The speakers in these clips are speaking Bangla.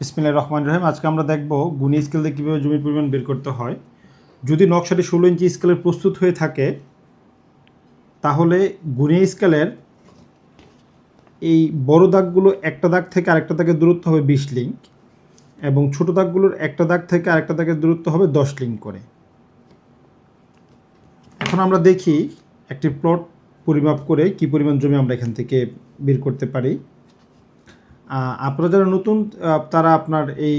বিসমিল্লাহির রহমান রহিম। আজকে আমরা দেখব গুণী স্কেল দিয়ে কীভাবে জমির পরিমাণ বের করতে হয়। যদি নকশাটি ষোলো ইঞ্চি স্কেলের প্রস্তুত হয়ে থাকে, তাহলে গুণী স্কেলের এই বড় দাগগুলো একটা দাগ থেকে আরেকটা দাগের দূরত্ব হবে বিশ লিঙ্ক এবং ছোট দাগগুলোর একটা দাগ থেকে আরেকটা দাগের দূরত্ব হবে দশ লিঙ্ক করে। এখন আমরা দেখি একটি প্লট পরিমাপ করে কি পরিমাণ জমি আমরা এখান থেকে বের করতে পারি। আপনারা যারা নতুন তারা আপনার এই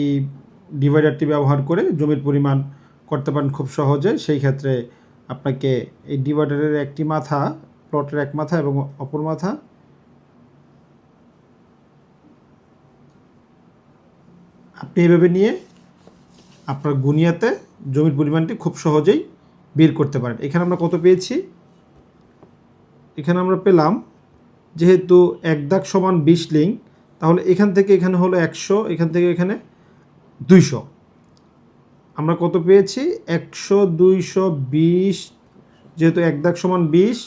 ডিভাইডারটি ব্যবহার করে জমির পরিমাণ করতে পারেন খুব সহজে। সেই ক্ষেত্রে আপনাকে এই ডিভাইডারের একটি মাথা, প্লটের এক মাথা এবং অপর মাথা আপনি এভাবে নিয়ে আপনার গুনিয়াতে জমির পরিমাণটি খুব সহজেই বের করতে পারেন। এখানে আমরা কত পেয়েছি? এখানে আমরা পেলাম যেহেতু এক দাগ সমান বিশ লিঙ্ক তাহলে এখান থেকে এখানে হলো একশো, এখান থেকে এখানে দুইশো। আমরা কত পেয়েছি? একশো, দুইশো, বিশ, যেহেতু এক দাগ সমান বিশ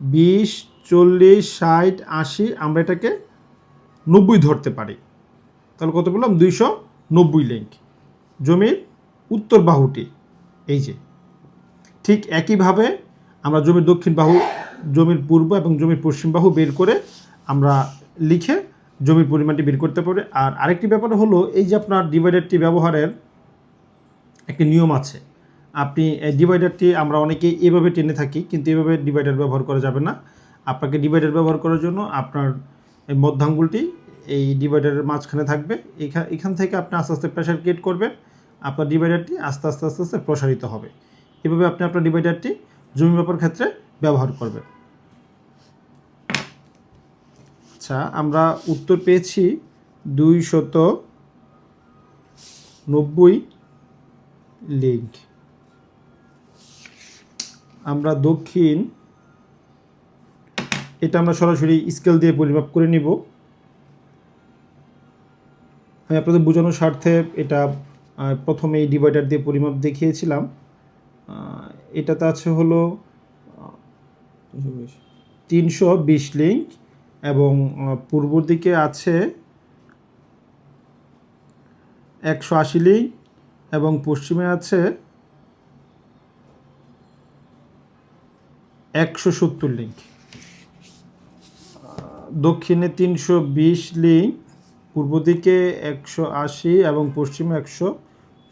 বিশ, চল্লিশ, ষাট, আশি, আমরা এটাকে নব্বই ধরতে পারি। তাহলে কত পেলাম? দুইশো নব্বই লিঙ্ক জমির উত্তর বাহুটি, এই যে। ঠিক একইভাবে আমরা জমির দক্ষিণ বাহু, জমির পূর্ব এবং জমির পশ্চিম বাহু বের করে আমরা লিখে জমির পরিমাণটি বের করতে পারি। আর আরেকটি ব্যাপার হলো, এই যে আপনার ডিভাইডারটি ব্যবহারের একটি নিয়ম আছে। আপনি এই ডিভাইডারটি আমরা অনেকেই এভাবে টেনে থাকি, কিন্তু এভাবে ডিভাইডার ব্যবহার করা যাবে না। আপনাকে ডিভাইডার ব্যবহার করার জন্য আপনার এই মধ্যাঙ্গুলটি এই ডিভাইডারের মাঝখানে থাকবে। এখান এখান থেকে আপনি আস্তে আস্তে প্রেশার ক্রিয়েট করবেন। আপনার ডিভাইডারটি আস্তে আস্তে আস্তে আস্তে প্রসারিত হবে। এভাবে আপনি আপনার ডিভাইডারটি জমি ব্যাপার ক্ষেত্রে ব্যবহার করবেন। আচ্ছা আমরা উত্তর পেয়েছি দুই শত নব্বই লিঙ্ক। আমরা দক্ষিণ এটা আমরা সরাসরি স্কেল দিয়ে পরিমাপ করে নিব। আমি আপনাদের বোঝানোর স্বার্থে এটা আহ, প্রথমে এই ডিভাইডার দিয়ে পরিমাপ দেখিয়েছিলাম। এটাতে আছে হলো তিনশো বিশ লিঙ্ক। এবং পূর্ব দিকে আছে একশো আশি লিঙ্ক এবং পশ্চিমে আছে একশো সত্তর লিঙ্ক দক্ষিণে তিনশো বিশ লিঙ্ক পূর্ব দিকে একশো আশি এবং পশ্চিমে একশো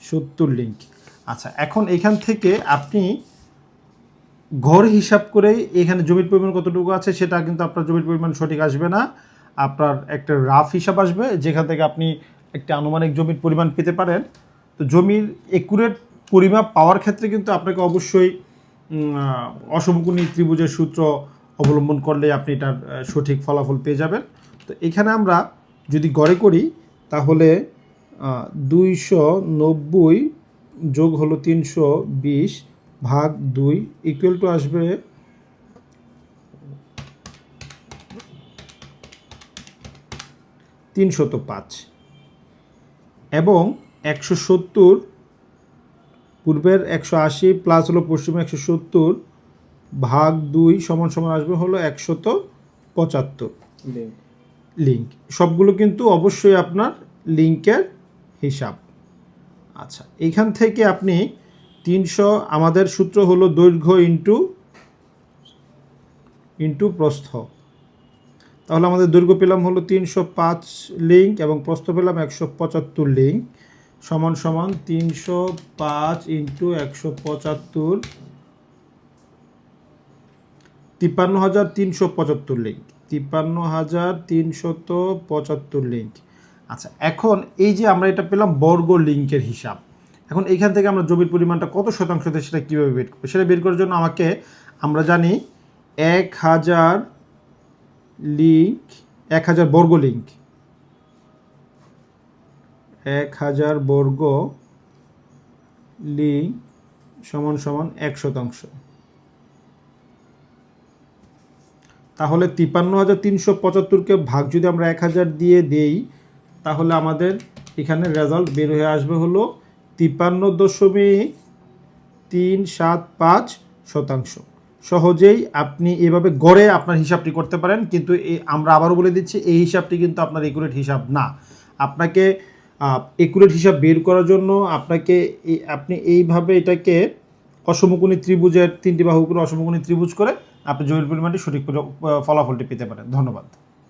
সত্তর লিঙ্ক আচ্ছা এখন এখান থেকে আপনি ঘর হিসাব করে এখানে জমির পরিমাণ কতটুকু আছে সেটা কিন্তু আপনার জমির পরিমাণ সঠিক আসবে না। আপনার একটা রাফ হিসাব আসবে যেখান থেকে আপনি একটা আনুমানিক জমির পরিমাণ পেতে পারেন। তো জমির একুরেট পরিমাপ পাওয়ার ক্ষেত্রে কিন্তু আপনাকে অবশ্যই আহ, ত্রিভুজের সূত্র অবলম্বন করলে আপনি এটার সঠিক ফলাফল পেয়ে যাবেন। তো এখানে আমরা যদি গড়ে করি তাহলে দুইশো নব্বই যোগ হলো তিনশো বিশ ভাগ দুই ইকুয়াল টু আসবে তিনশত পাঁচ। এবং একশো সত্তর পূর্বের একশো আশি প্লাস হলো পশ্চিমে একশো সত্তর ভাগ দুই সমান সমান আসবে হলো একশত পঁচাত্তর। লিঙ্ক সবগুলো কিন্তু অবশ্যই আপনার লিঙ্কের হিসাব। আচ্ছা এইখান থেকে আপনি তিনশো, আমাদের সূত্র হলো দৈর্ঘ্য ইন্টু ইন্টু প্রস্থ। তাহলে আমাদের দৈর্ঘ্য পেলাম হলো তিনশো পাঁচ লিঙ্ক এবং প্রস্থ পেলাম একশো পঁচাত্তর লিঙ্ক সমান সমান তিনশো পাঁচ ইন্টু একশো পঁচাত্তর তিপ্পান্ন হাজার তিনশো পঁচাত্তর লিঙ্ক। তিপ্পান্ন হাজার তিনশত পঁচাত্তর লিঙ্ক। আচ্ছা এখন এই যে আমরা এটা পেলাম বর্গ লিঙ্কের হিসাব। এখন এইখান থেকে আমরা জমির পরিমাণটা কত শতাংশ দেয় সেটা কীভাবে বের করব? সেটা বের করার জন্য আমাকে আমরা জানি এক হাজার লিঙ্ক এক হাজার বর্গ লিঙ্ক এক হাজার বর্গ লিঙ্ক সমান সমান এক শতাংশ। তাহলে তিপ্পান্ন হাজার তিনশো পঁচাত্তরকে ভাগ যদি আমরা এক হাজার দিয়ে দেই, তাহলে আমাদের এখানে রেজাল্ট বের হয়ে আসবে হলো তিপ্পান্ন দশমিক তিন সাত পাঁচ শতাংশ। সহজেই আপনি এভাবে গড়ে আপনার হিসাবটি করতে পারেন, কিন্তু আমরা আবারও বলে দিচ্ছি, এই হিসাবটি কিন্তু আপনার একুরেট হিসাব না। আপনাকে একুরেট হিসাব বের করার জন্য আপনাকে আপনি এইভাবে এটাকে অসমকোণী ত্রিভুজের তিনটি বাহু করে অসমকোণী ত্রিভুজ করে আপনি জমির পরিমাণটি সঠিক ফলাফলটি পেতে পারেন। ধন্যবাদ।